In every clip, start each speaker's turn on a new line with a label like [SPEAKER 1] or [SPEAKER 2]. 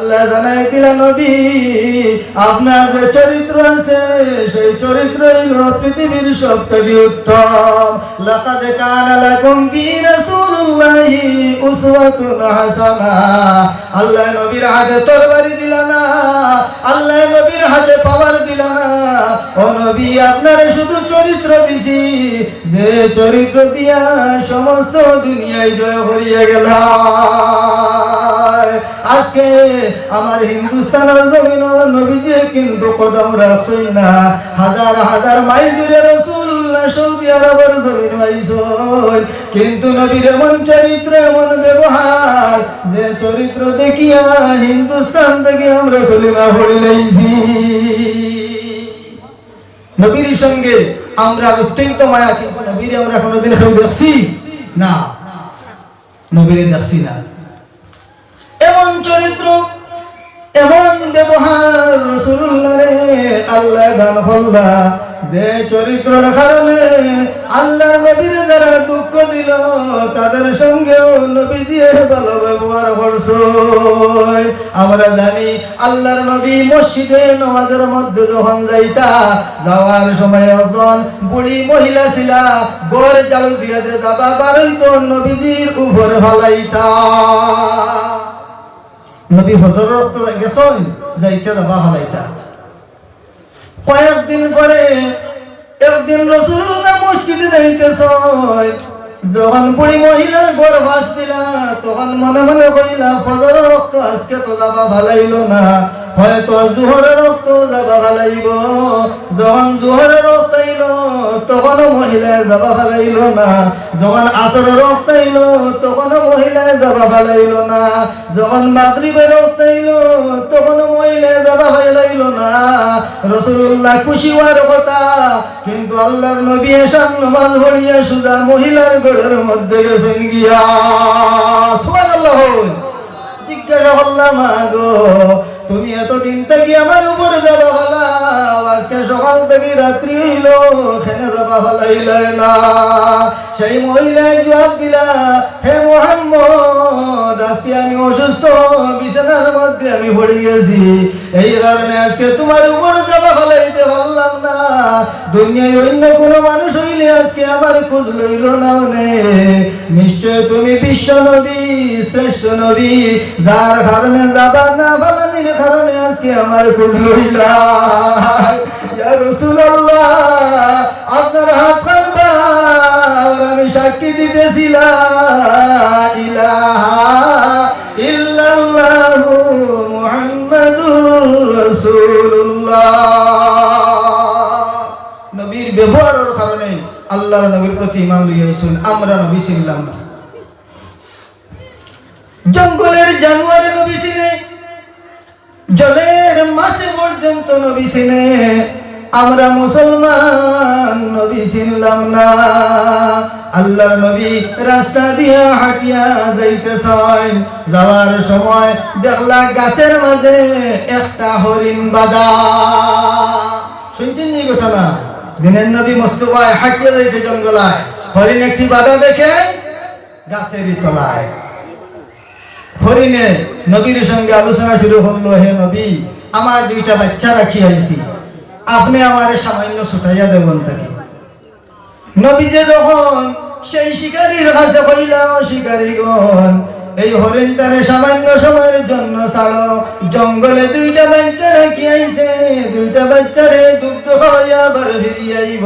[SPEAKER 1] আল্লাহ জানাই দিলেন নবী, আপনার যে চরিত্র আছে, সেই চরিত্র হইল পৃথিবীর সব উত্তম। লাকাদ কানা লাকুম ফি রাসূলিল্লাহি উসওয়াতুন হাসানা। আল্লাহ নবীর হাতে তরবারি দিল না, আল্লাহ নবীর হাতে পাওয়ার দিল না। ও নবী, আপনারে শুধু চরিত্র দিছি, যে চরিত্র দিয়া সমস্ত দুনিয়ায় জয় হরিয়া আজকে আমার হিন্দুস্তানের জমিন নবীজি কিন্তু কদম না। হাজার হাজার মাইল দূরে রসুল্লাহ সৌদি আরবের জমিন কিন্তু নবীর এমন চরিত্র, এমন ব্যবহার, যে চরিত্র দেখিয়া হিন্দুস্তান থেকে আমরা কলিমা পড়ে লাইছি নবীর সঙ্গে আমরা অত্যন্ত মায়া, কিন্তু নবীর আমরা কোনোদিন কেউ দেখছি না। নবীরে দেখছি না। এমন চরিত্র, এমন ব্যবহার রসুল্লাহ আল্লাহ গান হল্লা যে চরিত্রের কারণে আল্লাহ নবীর যারা দুঃখ দিল, তাদের সঙ্গেও ভালো ব্যবহার আমরা জানি আল্লাহর নবী মসজিদে নামাজের মধ্যে যখন যাইতা, যাওয়ার সময় একজন বুড়ি মহিলা ছিলা গড় চালু দিয়ে যে যাবা বারোই তো নবীজির উপর ফলাইতা। নবী ফজর রক্ত গেছেন যাইতে দাবা হলাইতা কয়েকদিন পরে একদিন রসুল্লাহ মসজিদে যাইতেছ যখন বুড়ি মহিলার ঘর ভাস দিলা তখন মনে মনে কইলা ফজর রক্ত আজকে তো দাবা ভালাইল না। হয়তো জোহরের রক্ত যাবা ভালাইব। যখন জোহরের রক্ত আইল তখনও মহিলায় যাবা ভালাইল না। যখন আসরের রক্ত আইল তখনও মহিলায় যাবা ভালাইল না। যখন মাগরিবের রক্ত আইল তখনও মহিলায় যাবা ভালাইল না। রসুল্লাহ খুশি হওয়ার কথা, কিন্তু আল্লাহর নবী এসান নমাজ পড়িয়া সুদা মহিলার ঘরের মধ্যে গেছেন গিয়া। সুবহানাল্লাহ। জিজ্ঞাসা করলাম গো তুমি এতদিন থেকে আমার উপরে যাবা ভালা। আজকে সকাল থেকে রাত্রি হইল, এখানে যাবা ভালাইলে না। সেই মহিলায় জবাব দিলা, হে মোহাম্মদ, আজকে আমি অসুস্থ, বিছানার মধ্যে আমি পড়ে গেছি। এই কারণে আজকে তোমার উপরে যাবা ভালাইতে পারলাম না। দুনিয়ায় অন্য আজকে আমার খোঁজ লইল না নিশ্চয় তুমি বিশ্ব নবী, শ্রেষ্ঠ নবী, যার কারণে যাবা না ভালানির কারণে আজকে আমার খোঁজ লইলা আপনার হাত আমি সাক্ষী দিতেছিলাম ইলাহা ইল্লাল্লাহু আল্লাহর নবীর প্রতি ইমান লইয়াছেন আমরা নবী ছিলাম। না জঙ্গলের জানুয়ারি নবী ছিলে, জলের মাসে পর্যন্ত নবী ছিলে, আমরা মুসলমান নবী ছিলাম না। আল্লাহর নবী রাস্তা দিয়া হাঁটিয়া যাইতেছেন, যাওয়ার সময় দেখলা গাছের মাঝে একটা হরিণ বাদা শুনছেন নি ঘটনা? দিনের নবী মস্তফায় হাঁটিয়ে যাইতে জঙ্গলায়। হরিণ একটি বাধা দেখে গাছেরই তলায়। হরিণে নবীর সঙ্গে আলোচনা শুরু হলো, হে নবী, আমার দুইটা বাচ্চা রাখি আইছি। আপনি আমার সামান্য ছুটাইয়া দেবেন তাকে। নবী যে যখন সেই শিকারীর কাছে কইলা শিকারীগণ এই হরিণটারে সামান্য সময়ের জন্য ছাড়ো। জঙ্গলে দুইটা বাচ্চা রাখি আইছে। দুইটা বাচ্চারে দুগ্ধ খাওয়াইয়া আবার ফিরিয়ে আইব।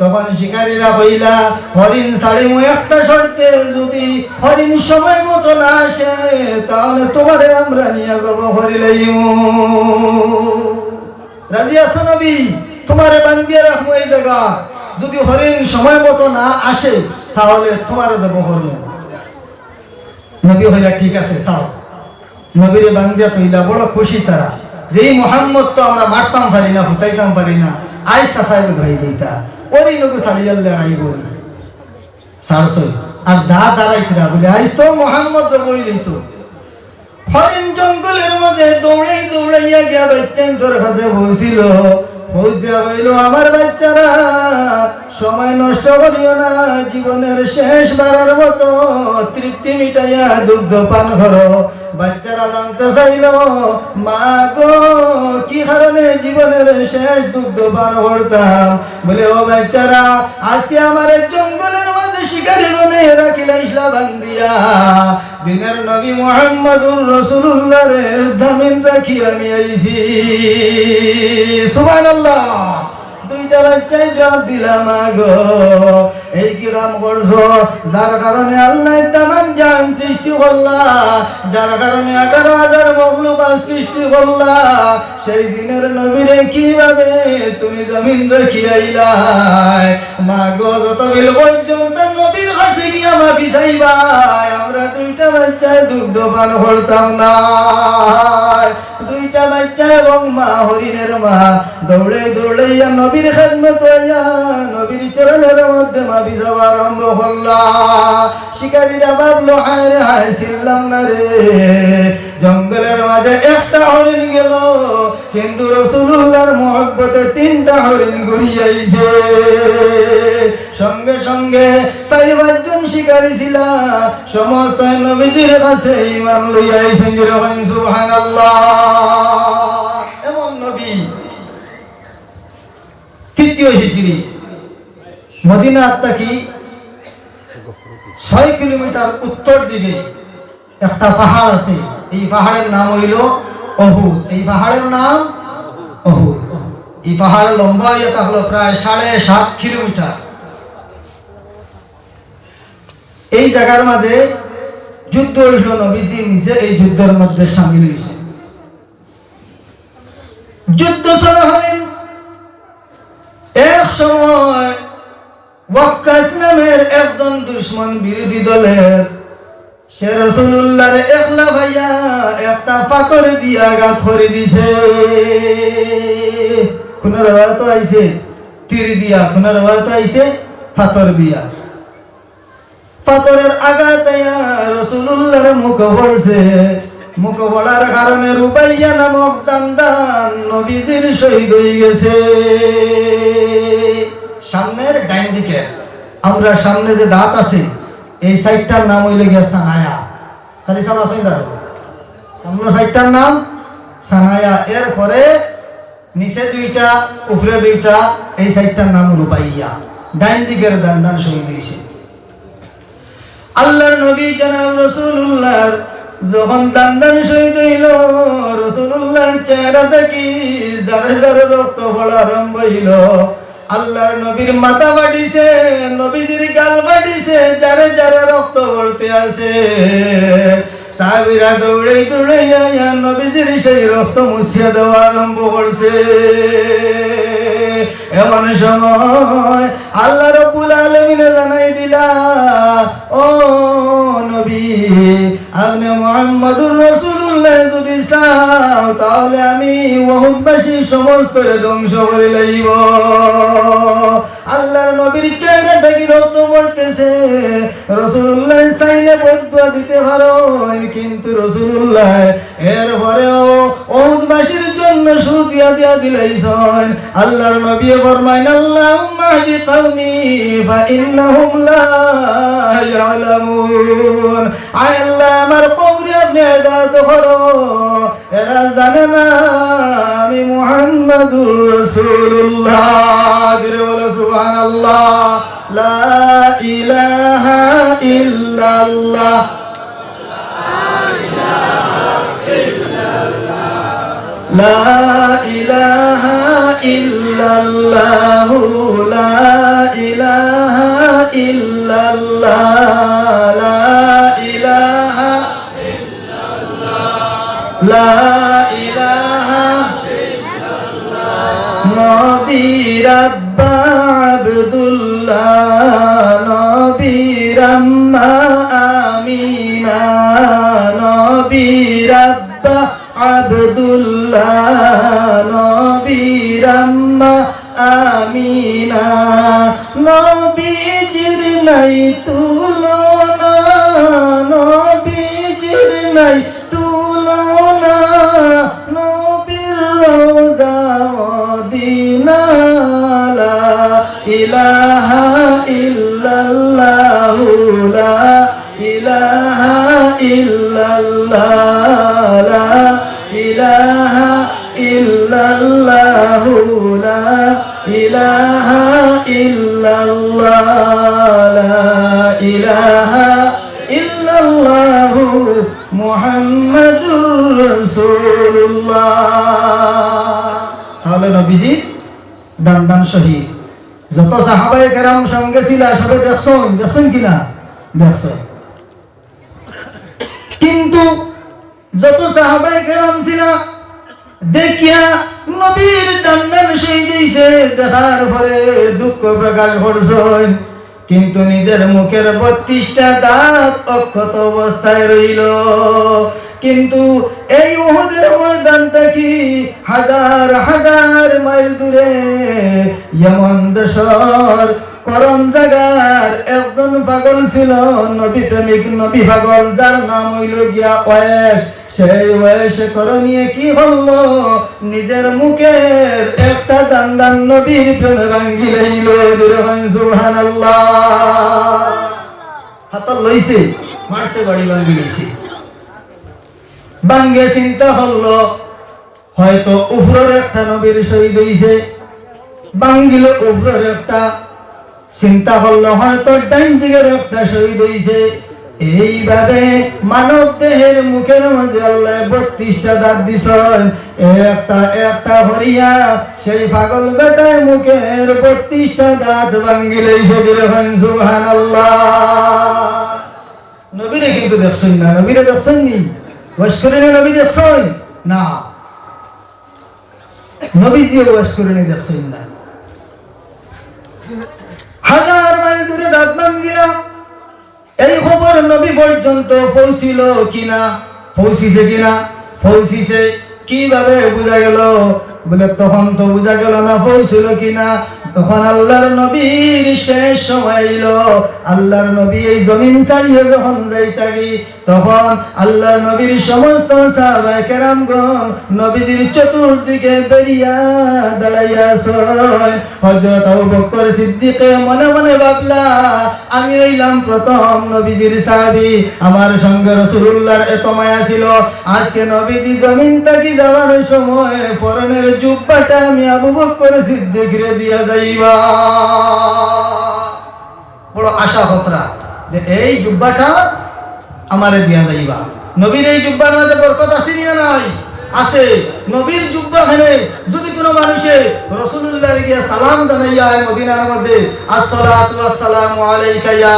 [SPEAKER 1] তখন শিকারীরা কইলা, হরিণ ছাড়ে মু একটা শর্তে, যদি হরিণ সময় মতো না আসে, তাহলে তোমারে আমরা নিয়ে যাব হরিলাইমু রাজি আছো নবী? তোমারে বান্দিয়ে রাখব এই জায়গা। যদি হরিণ সময় মতো না আসে, তাহলে তোমারে দেবো হরিণ। নবী হইলা ঠিক আছে, চাও। নবীরে বান্দিয়া তৈলা বড় খুশি তারা। যে এই মোহাম্মদ তো আমরা মারতাম পারি না, হুতাইতাম পারি না আই সাসাইব ধরে দিতা ওরই নবী সাড়ি আল্লাহ আই বলি সারসই আর দা দাঁড়াইতরা বলে, আইস তো মোহাম্মদ বই তো। হরিণ জঙ্গলের মধ্যে দৌড়াই দৌড়াইয়া গিয়া বাচ্চান তোর কাছে বসিল আমার বাচ্চারা। সময় নষ্ট করিও না, জীবনের শেষ মতো তৃপ্তি মিটাইয়া দুগ্ধ পান করো। বাচ্চারা জানতে চাইল, মা গো, কি কারণে জীবনের শেষ দুগ্ধ পান করতাম? বলে, ও বাচ্চারা, আজকে আমার জঙ্গলের বনে রাখিলা ইসলা দিনের নবী মোহাম্মদুর রসুল্লাহ রে, জামিন রাখি আমি আইছি। সুবহানাল্লাহ, দুইটা বাচ্চায় জব দিলাম আগো। এই কি কাম করছ? যার কারণে আল্লাহ তামাম জান সৃষ্টি করলা। যার কারণে আঠারো হাজার মখলুকা সৃষ্টি করলা। সেই দিনের নবীরে কীভাবে তুমি জমিন রেখি আইলাই মা গো যত বিল পর্যন্ত নবীর কাছে গিয়া মাফি চাইবাই, আমরা দুইটা বাচ্চায় দুগ্ধ পান করতাম না। বাচ্চা এবং মা হরিণের মা। দৌড়ে দৌড়াইয়া নবীর খেদমত হইয়া নবীর চরণের মধ্যে মাবি যাওয়া আরম্ভ করলা শিকারীরা ভাবলো, হায় রে, হায় ছিলাম না রে। জঙ্গলের মাঝে একটা হরিণ গেল। কিন্তু রসুল্লাহর মহব্বতে তিনটা হরিণ ঘুরিয়াইছে সঙ্গে সঙ্গে চারি পাঁচজন শিকারী ছিল। সমস্ত নবীজির কাছে ইমান লইয়াইছেন সুবহানাল্লাহ এমন নবী তৃতীয় হিজরি মদিনা আত্মা ছয় কিলোমিটার উত্তর দিকে একটা পাহাড় আছে। এই পাহাড়ের নাম হইল অহুদ। এই পাহাড়ের নাম অহুদ। এই পাহাড়ের লম্বা এটা হলো প্রায় সাড়ে সাত কিলোমিটার। এই জায়গার মাঝে যুদ্ধ হইল। নবীজি নিজে এই যুদ্ধের মধ্যে সামিল হয়েছে যুদ্ধ চলাকালীন এক সময় ওয়াক্কাস নামের একজন দুশ্মন বিরোধী দলের। সে রসুল্লাহর একলা ভাইয়া একটা পাথর দিয়া আঘাত করে দিছে। কোন রেওয়ায়ত আইছে, তীর দিয়া কোন রেওয়ায়ত আইছে, পাথর দিয়া। পাথরের আঘাত রসুল্লাহর মুখ পড়ছে। মুখ পড়ার কারণে রুবাইয়া নামক দান দান নবীজির শহীদ হয়ে গেছে। সামনের ডাইন দিকে, আমরা সামনে যে দাঁত আছে, এই সাইডটার নাম হইলে গিয়া সানায়া। খালি সাল আছে দাদা? সামনের সাইডটার নাম সানায়া। এর পরে নিচে দুইটা, উপরে দুইটা, এই সাইডটার নাম রুবাইয়া। ডাইন দিকের দান দান শহীদ হয়েছে। আল্লাহর নবী জনাব রসুল্লাহর যখন দান্দান শহীদ হইল রসুল্লাহর চেহারা দেখি যারে যারে রক্ত পড়া আরম্ভ হইল আল্লাহর নবীর মাথা বাটিছে নবীজির গাল বাটিছে যারে যারে রক্ত পড়তে আসে। সাহাবিরা দৌড়ে দৌড়ে নবীজির সেই রক্ত মুছিয়ে দেওয়া আরম্ভ করছে। এমন সময় আল্লাহ রব্বুল আলমিনে জানাই দিলা, ও নবী, আপনি মোহাম্মদুর রসুল্লাহ যদি চাও, তাহলে আমি বহুতবাসী সমস্ত ধ্বংস করে লইব আল্লাহর নবীর চেহারা দেখি রক্ত পড়তেছে। রসুল্লাহ চাইলে বদুয়া দিতে পারো কিন্তু রসুল্লাহ এর পরেও সুদিয়া দিয়া দিলাইছেন। আল্লাহর নবী ফরমাইন, আল্লাহুম্মা হাদি কওমি, ফা ইন্নাহুম লা ইয়ালামুন। আয় আল্লাহ, আমার কওমরে আপনি হেদায়েত করো। এরা জানে না আমি মুহাম্মাদুর রাসূলুল্লাহ। দিরে বলে, সুবহানাল্লাহ। লা ইলাহা ইল্লাল্লাহ। لا إله إلا الله আবদুল্লাহ নবীর আম্মা আমিনা। নবীজির নাই তুলনা তাহলে নবীজি দান দান যত সাহাবায়ে কেরাম সঙ্গে ছিল, সবে দেখছেন? দেখছেন কিনা কিন্তু যত সাহাবায়ে কেরাম ছিল, দেখিয়া নবীর দান্দান সেই দিয়েছে, দেখার পরে দুঃখ প্রকাশ করছেন। কিন্তু নিজের মুখের বত্রিশটা দাঁত অক্ষত অবস্থায় রইল। কিন্তু এই উহুদের ময়দানটা কি হাজার হাজার মাইল দূরে? ইয়মন দেশর করম জাগার একজন পাগল ছিল, নবী প্রেমিক, নবী পাগল, যার নাম হইল গিয়া ওয়েস সেই ওয়েসে করণীয় কি হলো? নিজের মুখের একটা দান দান নবীর প্রেমে ভাঙ্গি লইল সুবহানাল্লাহ। হাতল লইছে, মারছে, বাড়ি ভাঙ্গি লইছে। বাঙ্গে চিন্তা হলো হয়তো উপরের একটা নবীর শহীদ হইছে। বাঙ্গিল উপরের একটা। চিন্তা করল, হয়তো ডাইন দিকের একটা শহীদ হইছে। এইভাবে মানব দেহের মুখের মাঝে আল্লাহ বত্রিশটা দাঁত দিছেন। একটা একটা হরিয়া, সেই পাগল বেটায় মুখের বত্রিশটা দাঁত ভাঙ্গি লইছে দিলে সুবহান নবীরে কিন্তু দেখছেন না, নবীরে দেখছেন নি ওয়াশ করে নি নবী দেখছেন? না। নবীজিও ওয়াশ নি। হাজার মাইল দূরে এই খবর নবী পর্যন্ত পৌঁছিল কিনা? পৌঁছিছে কিনা? পৌঁছিছে। কীভাবে বোঝা গেল? বলে তখন তো বোঝা গেল না, পৌঁছিল কিনা? তখন আল্লাহর নবীর শেষ সময় এলো। আল্লাহর নবী এই জমিন ছাড়িয়ে যখন যাই থাকি তখন আল্লাহর নবীর সমস্ত সাহাবায়ে কেরামগণ নবীজির চতুর্দিকে বেরিয়া দাঁড়াইয়া হযরত আবু বকর সিদ্দিকে মনে মনে ভাবলা, আমি হইলাম প্রথম নবীজির সাহাবী। আমার সঙ্গে রাসূলুল্লাহর এত মায়া ছিল। আজকে নবীজি জমিন থেকে যাওয়ার সময় পরনের জুব্বাটা আমি আবু বকর সিদ্দিকরে দিয়া বড় আশা কতরা যে এই জুব্বাটা আমারে দিয়া যাইবা। নবীর এই জুব্বার মাঝে বরকত না নাই? আছে। নবীর খানে যদি কোনো মানুষে রসুলুল্লাহ গিয়া সালাম জানাইয়া মদিনার মধ্যে, আসসালাতু আসসালামু আলাইকা ইয়া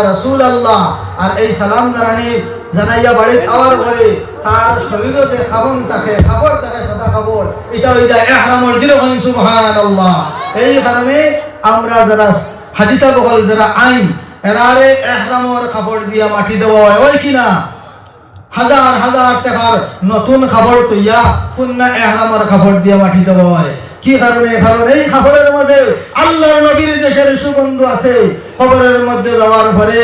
[SPEAKER 1] আর এই সালাম জানানি জানাইয়া বাড়ি আওয়ার পরে তার শরীরে যে খাবন থাকে খাবার থাকে এটা হয়ে যায় সুবহানাল্লাহ। এই কারণে আমরা যারা হাজি যারা আইন, এরারে এহরামর দিয়া মাটি দেওয়া হয়। ওই কিনা হাজার হাজার টাকার নতুন তৈয়া এহরামর দিয়া মাটি দেওয়া হয়। কি কারণে? কারণ এই খাবারের মধ্যে আল্লাহর নবীর দেশের সুগন্ধ আছে। খবরের মধ্যে যাওয়ার পরে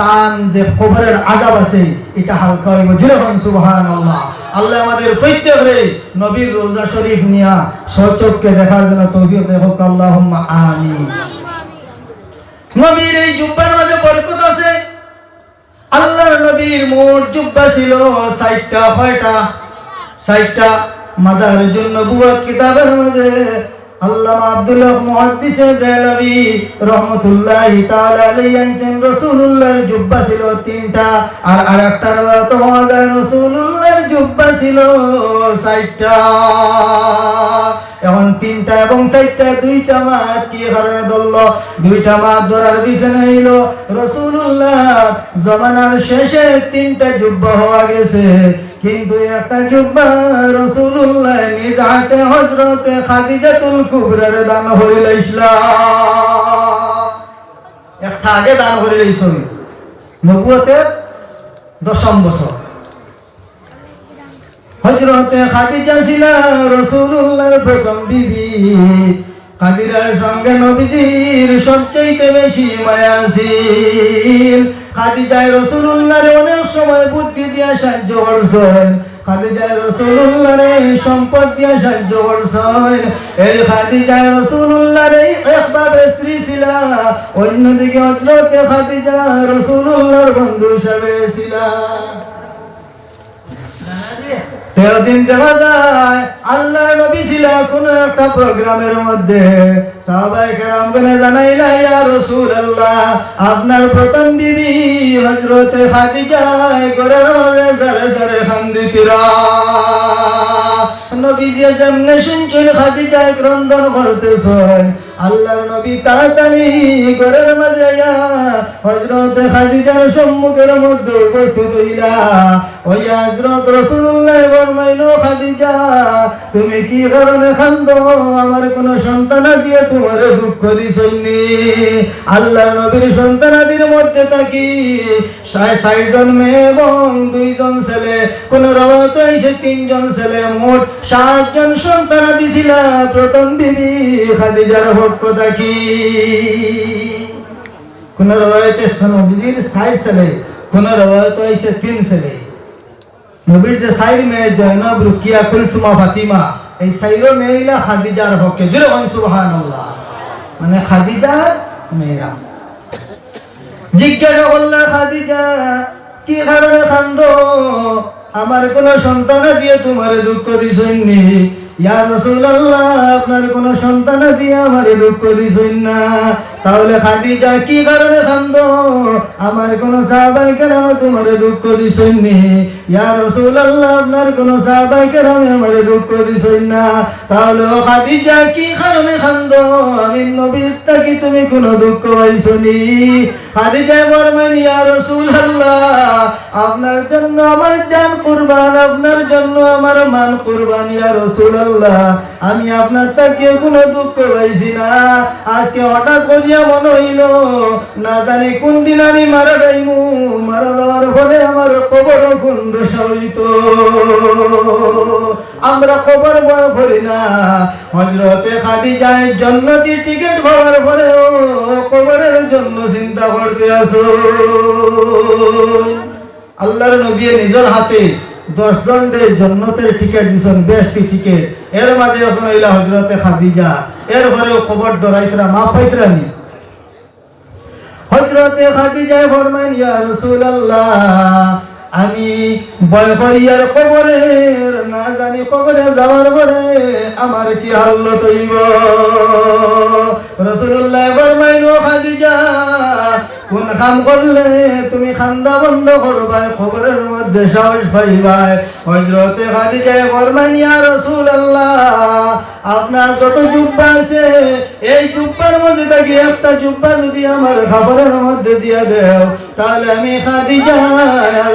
[SPEAKER 1] তান যে কবরের আজাব আছে, এটা হালকা হইব। যেরকম সুবহান আল্লাহ আল্লাহ আমাদের প্রত্যেকরে নবীর রোজা শরীফ নিয়া সচককে দেখার জন্য তৌফিক দেখো আল্লাহুম্মা আমিন। নবীর এই জুব্বার মাঝে বরকত আছে। আল্লাহর নবীর মোট জুব্বা ছিল ষাটটা, কয়টা? ষাটটা। মাদার জন্য বুয়াত কিতাবের মাঝে আব্দুল্লাহ দেলাবি রহমতুল্লাহি জুব্বা ছিল তিনটা আর জুব্বা ছিল এখন তিনটা এবং চারটা, দুইটা মাত কি কারণে ধরল? দুইটা মাত ধরার পিছনে হইল রসুল্লাহ জমানার শেষে তিনটা যুব্ব হওয়া গেছে। কিন্তু একটা জুব্বা রসুল্লাহ নিজ হাতে হজরতে খাদিজাতুল কুবরার দান হইল একটা আগে দান হইল নবুয়তের দশম বছর। হজরতে খাদিজা ছিল রসুল্লাহর প্রথম বিবি। খাদিরার সঙ্গে নবীজির সবচাইতে বেশি মায়া ছিল। খাদিজায় রসুল্লাহ অনেক সময় বুদ্ধি দিয়া সাহায্য করছেন। খাদিজায় রসুল্লাহর সম্পদ দিয়া সাহায্য করছেন। এই খাদিজায় রসুল্লাহর একভাবে স্ত্রী ছিল, অন্যদিকে হজরতে খাদিজা রসুল্লাহর বন্ধু হিসাবে ছিল। তেরো দিন দেখা যায় আল্লাহ নবী ছিল কোন একটা প্রোগ্রামের মধ্যে। কেরাম আপনার প্রথম বিবি হযরতে খাদিজা ঘরের মধ্যে জরে জরে খান্দিতিরা নবী যে যেমনে শুনছেন খাদিজা ক্রন্দন করতেছেন। আল্লাহর নবী তাড়াতাড়ি ঘরের মাঝে হযরত খাদিজার সম্মুখের মধ্যে উপস্থিত হইলা। ওই হযরত রাসূলুল্লাহ ফরমাইলো খাদিজা, তুমি কি কারণে কান্দো আমার কোন সন্তান দিয়ে তোমার দুঃখ দিছনি আল্লাহর নবীর সন্তানাদির মধ্যে থাকি। সাড়ে ষাটজন মেয়ে এবং দুইজন ছেলে। কোন রবাত এসে তিনজন ছেলে, মোট সাতজন সন্তানাদি ছিল। প্রথম দিদি খাদিজার ভক্ত থাকি। কোন রবায়তে নবীজির ষাট ছেলে, কোন এসে তিন নবীর যে মেয়ে, জয়নব, রুকিয়া, কুলসুমা, ফাতিমা, এই খাদিজার জুড়ে মানে খাদিজার মেয়েরা। জিজ্ঞাসা করলে, খাদিজা, কি কারণে আমার কোন সন্তান দিয়ে তোমার দুঃখ দিছনি ইয়া রাসূলুল্লাহ, আপনার কোন সন্তান দিয়ে আমার দুঃখ দিছন না? তাহলে খাদিজা, কি কারণে কান্দ? আমার কোন সাহাবাই কেরাম তোমার দুঃখ দিছনি ইয়া রাসূলুল্লাহ, আপনার কোন সাহাবাই কেরাম আমার দুঃখ দিছন না। তাহলে ও খাদিজা, কি কারণে কান্দ? আমি নবীর থাকি তুমি কোন দুঃখ পাইছনি? খাদিজা বলবেন ইয়া রাসূলুল্লাহ, আপনার জন্য আমার জান কুরবান, আপনার জন্য আমার মান কুরবান, ইয়া রাসূলুল্লাহ। আমি আপনার তাকে কোনো দুঃখ পাইছি না। আজকে হঠাৎ করিয়া মনে হইল, না জানি কোন দিন আমি মারা যাইমু। মারা যাওয়ার ফলে আমার কবর কোন দশা হইত। আমরা কবর বয় করি না। হজরতে খাদি যায় জন্নতি টিকিট পাওয়ার পরেও কবরের জন্য চিন্তা করতে আসো আল্লাহর নবী নিজের হাতে দশজন রে জন্নতের টিকিট দিছেন, বেশটি টিকিট এর মাঝে এখন হইলা হজরতে খাদিজা। এর ঘরেও খবর ডরাইতরা, মা পাইতরা নি। হজরতে খাদিজায় ফরমান ইয়া রাসূলুল্লাহ আমি ভয় করিয়ার কবরের না জানি কবরে যাওয়ার পরে আমার কি রাসূলুল্লাহ ফরমাইল খাদিজা, কোন কাম করলে তুমি খান্দা বন্ধ করবাই কবরের মধ্যে সাহস পাইবাই হজরতে খাদিজায় ফরমান ইয়া রাসূলুল্লাহ, আপনার যত জুব্বা আছে, এই জুব্বার মধ্যে থাকি একটা জুব্বা যদি আমার খাবারের মধ্যে দিয়া দেও, তাহলে আমি খাদিজা আর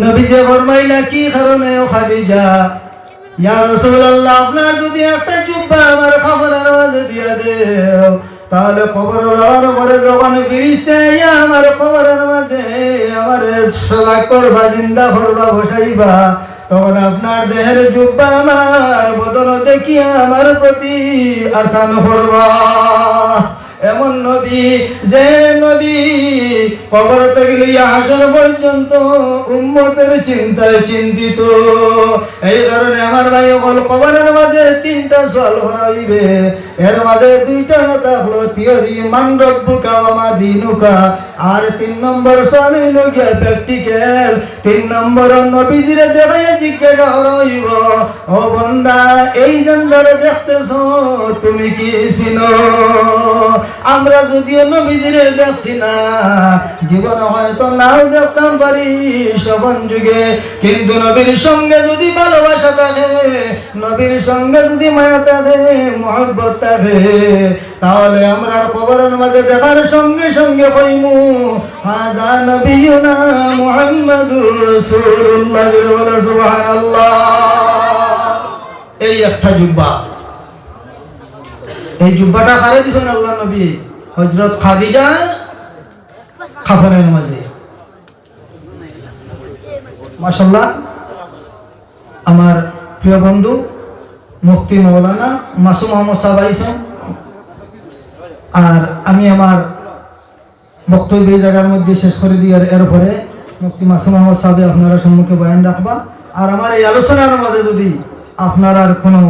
[SPEAKER 1] নবী যে ফরমাইলা কি কারণে ও খাদিজা? ইয়া রাসূলুল্লাহ, আপনার যদি একটা জুব্বা আমার খাবনের মাঝে দিয়া দেও, তাহলে কবর যাওয়ার পরে যখন ফিরিস্তে আমার কবরের মাঝে আমার সালা করবা, জিন্দা করবা, বসাইবা, তখন আপনার দেহের জুব্বা আমার বদল দেখিয়া আমার প্রতি আসান করবা। এমন নবী, যে নবী কবর থেকে লইয়া হাসার পর্যন্ত উম্মতের চিন্তায় চিন্তিত। এই কারণে আমার ভাই কবরের মাঝে তিনটা সল হরাইবে এর মাঝে দুইটা থাকল থিওরি মান রব্বুকা ওয়া দিনুকা। আর তিন নম্বর সল হইল গিয়া প্র্যাকটিক্যাল। তিন নম্বর, নবীজিরে দেখাই জিজ্ঞাসা হইব ও বন্দা, এই জঞ্জালে দেখতেছ, তুমি কি চিনো আমরা যদিও নবীজিরে দেখছি না, জীবনে হয়তো নাও দেখতাম পারি সবন যুগে। কিন্তু নবীর সঙ্গে যদি ভালোবাসা থাকে, নবীর সঙ্গে যদি মায়া থাকে, মহব্বত থাকে তাহলে আমরা কবরের মাঝে দেখার সঙ্গে সঙ্গে মুহাম্মাদুর রাসূলুল্লাহ সুবহানাল্লাহ। এই একটা জুব্বা। এই জুব্বাটা কারে আল্লাহ নবী হজরত খাদিজা খাফনের মাঝে। মাসাল্লাহ আমার প্রিয় বন্ধু মুফতি মৌলানা মাসুম মোহাম্মদ আইসেন আর আমি আমার বক্তব্য জায়গার মধ্যে শেষ করে দিয়ে এরপরে মুফতি মাসুম আহমদ সাহেব আপনারা সম্মুখে বয়ান রাখবা। আর আমার এই আলোচনার মাঝে যদি আপনার আর কোনো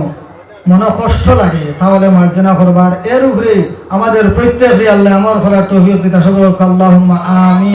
[SPEAKER 1] মনে কষ্ট লাগে, তাহলে মার্জনা করবার এর উপরে আমাদের প্রত্যেকই আল্লাহ আমার করার তৌফিক দিতে। আল্লাহুম্মা আমিন।